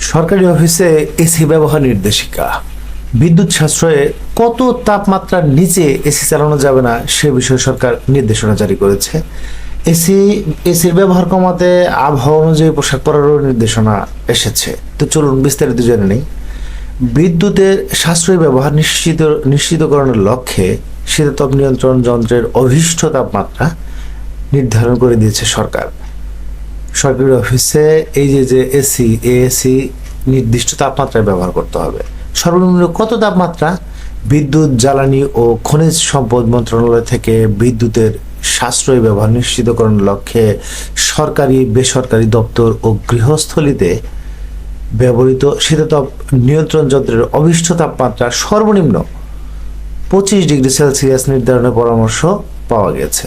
সরকারি অফিসে এসি ব্যবহার নির্দেশিকা। বিদ্যুৎ সাশ্রয়ে কত তাপমাত্রার নিচে এসি চালানো যাবে না, সে বিষয়ে সরকার নির্দেশনা জারি করেছে। এসি, এসির ব্যবহার কমাতে আবহাওয়া অনুযায়ী পোশাক পরারও নির্দেশনা এসেছে। তো চলুন বিস্তারিত জেনে নেই। বিদ্যুতের সাশ্রয়ী ব্যবহার নিশ্চিত, নিশ্চিতকরণের লক্ষ্যে শীতাতপ নিয়ন্ত্রণ যন্ত্রের অভীষ্ট তাপমাত্রা নির্ধারণ করে দিয়েছে সরকার। সরকারি অফিসে এই যে যে এসি এসি নির্দিষ্ট তাপমাত্রায় ব্যবহার করতে হবে। সর্বনিম্ন কত তাপমাত্রা? বিদ্যুৎ, জ্বালানি ও খনিজ সম্পদ মন্ত্রণালয় থেকে বিদ্যুতের সাশ্রয়ী ব্যবহার নিশ্চিতকরণের লক্ষ্যে সরকারি, বেসরকারি দপ্তর ও গৃহস্থলিতে ব্যবহৃত শীতাতপ নিয়ন্ত্রণ যন্ত্রের অভিষ্ট তাপমাত্রা সর্বনিম্ন পঁচিশ ডিগ্রি সেলসিয়াস নির্ধারণের পরামর্শ পাওয়া গেছে।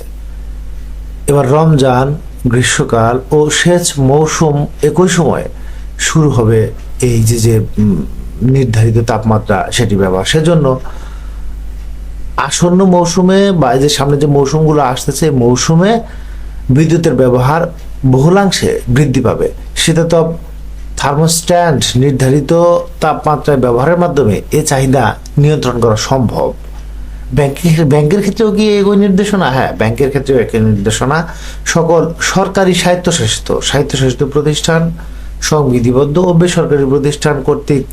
এবার রমজান গ্রীষ্মকাল ও সেচ মৌসুম একই সময়ে শুরু হবে এই যে যে নির্ধারিত তাপমাত্রা সেটি ব্যবহার। সেজন্য আসন্ন মৌসুমে বা যে সামনে যে মৌসুমগুলো আসতেছে মৌসুমে বিদ্যুতের ব্যবহার বহুলাংশে বৃদ্ধি পাবে। শীতাতপ থার্মোস্ট্যান্ড নির্ধারিত তাপমাত্রায় ব্যবহারের মাধ্যমে এ চাহিদা নিয়ন্ত্রণ করা সম্ভব। ব্যাংকের ব্যাংকের ক্ষেত্রেও কি একই নির্দেশনা? হ্যাঁ ব্যাংকের ক্ষেত্রেও একই নির্দেশনা। সকল সরকারি স্বায়ত্তশাসিত স্বায়ত্তশাসিত প্রতিষ্ঠান, সংবিধিবদ্ধ ও বেসরকারি প্রতিষ্ঠান কর্তৃক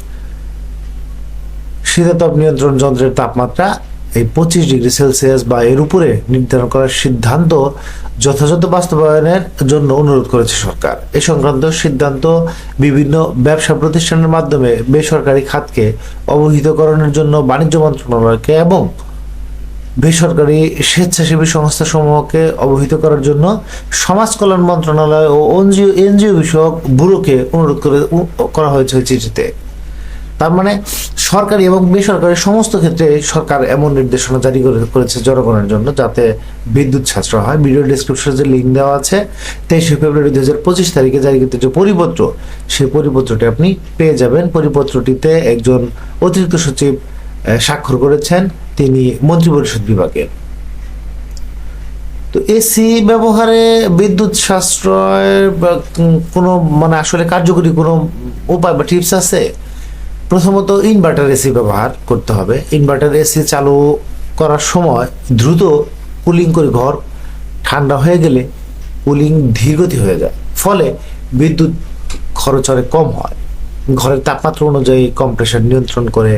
শীতাতপ নিয়ন্ত্রণ যন্ত্রের তাপমাত্রা এই পঁচিশ ডিগ্রি সেলসিয়াস বা এর উপরে নির্ধারণ করার সিদ্ধান্ত যথাযথ বাস্তবায়নের জন্য অনুরোধ করেছে সরকার। এ সংক্রান্ত সিদ্ধান্ত বিভিন্ন ব্যবসা প্রতিষ্ঠানের মাধ্যমে বেসরকারি খাতকে অবহিতকরণের জন্য বাণিজ্য মন্ত্রণালয়কে এবং বেসরকারি স্বেচ্ছাসেবী সংস্থাসমূহকে অবহিত করার জন্য সমাজ কল্যাণ মন্ত্রণালয় ও এনজিও এনজিও বিষয়ক ব্যুরোকে অনুরোধ করে করা হয়েছে চিঠিতে। তার মানে সরকারি এবং বেসরকারি সমস্ত ক্ষেত্রে সরকার এমন নির্দেশনা জারি করে করেছে জনগণের জন্য যাতে বিদ্যুৎ সাশ্রয় হয়। ভিডিও ডিসক্রিপশনে যে লিঙ্ক দেওয়া আছে, তেইশে ফেব্রুয়ারি দু হাজার পঁচিশ তারিখে জারিকৃত যে পরিপত্র। সেই পরিপত্রটি আপনি পেয়ে যাবেন। পরিপত্রটিতে একজন অতিরিক্ত সচিব স্বাক্ষর করেছেন তিনি মন্ত্রিপরিষদ বিভাগের তো এসি ব্যবহারে বিদ্যুৎ সাশ্রয়ের বা কোনো মানে আসলে কার্যকরী কোনো উপায় বা টিপস আছে? প্রথমত ইনভার্টার এসি ব্যবহার করতে হবে। ইনভার্টার এসি চালু করার সময় দ্রুত কুলিং করে ঘর ঠান্ডা হয়ে গেলে কুলিং ধীরগতি হয়ে যায়, ফলে বিদ্যুৎ খরচ অনেক কম হয়। ঘরের তাপমাত্রা অনুযায়ী কম্প্রেসার নিয়ন্ত্রণ করে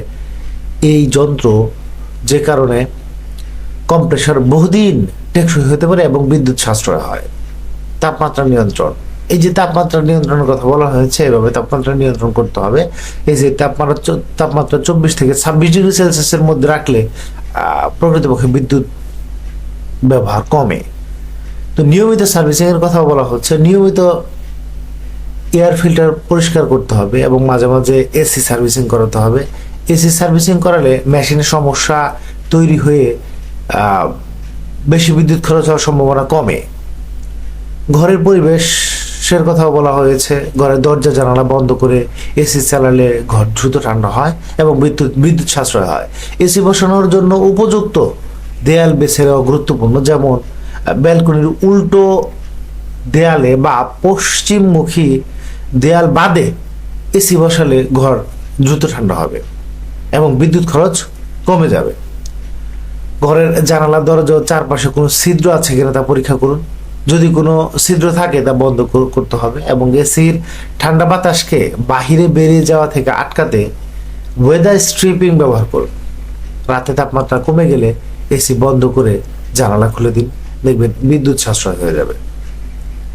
এই যন্ত্র যে কারণে কম্প্রেসার বহুদিন টেকসই হতে পারে এবং বিদ্যুৎ সাশ্রয় হয়। তাপমাত্রা নিয়ন্ত্রণ। এই যে তাপমাত্রা নিয়ন্ত্রণের কথা বলা হয়েছে, এভাবে তাপমাত্রা নিয়ন্ত্রণ করতে হবে। এই যে তাপমাত্রা তাপমাত্রা চব্বিশ থেকে ছাব্বিশ ডিগ্রি সেলসিয়াসের মধ্যে রাখলে প্রকৃতপক্ষে বিদ্যুৎ ব্যবহার কমে। তো নিয়মিত সার্ভিসিং এর কথা বলা হচ্ছে। নিয়মিত এয়ার ফিল্টার পরিষ্কার করতে হবে এবং মাঝে মাঝে এসি সার্ভিসিং করাতে হবে। এসি সার্ভিসিং করালে মেশিনের সমস্যা তৈরি হয়ে বেশি বিদ্যুৎ খরচ হওয়ার সম্ভাবনা কমে। ঘরের পরিবেশের কথাও বলা হয়েছে, ঘরের দরজা, জানালা বন্ধ করে এসি চালালে ঘর দ্রুত ঠান্ডা হয় এবং বিদ্যুৎ বিদ্যুৎ সাশ্রয় হয়। এসি বসানোর জন্য উপযুক্ত দেয়াল বেছে নেওয়া গুরুত্বপূর্ণ, যেমন ব্যালকনির উল্টো দেয়ালে বা পশ্চিমমুখী দেয়াল বাদে এসি বসালে ঘর দ্রুত ঠান্ডা হবে। এবং বিদ্যুৎ খরচ কমে যাবে। ঘরের জানালা দরজা চারপাশে কোনো ছিদ্র আছে কিনা তা পরীক্ষা করুন। যদি কোনো ছিদ্র থাকে তা বন্ধ করতে হবে এবং এসির ঠান্ডা বাতাসকে বাহিরে বেরিয়ে যাওয়া থেকে আটকাতে ওয়েদার স্ট্রিপিং ব্যবহার করুন। রাতে তাপমাত্রা কমে গেলে এসি বন্ধ করে জানালা খুলে দিন। দেখবেন বিদ্যুৎ সাশ্রয় হয়ে যাবে।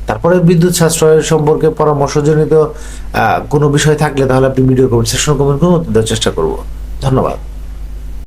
তারপরে বিদ্যুৎ সাশ্রয়ের সম্পর্কে পরামর্শজনিত কোনো বিষয় থাকলে তাহলে আপনি ভিডিও কমেন্ট সেকশনে কমেন্ট করুন দেওয়ার চেষ্টা করব। ধন্যবাদ।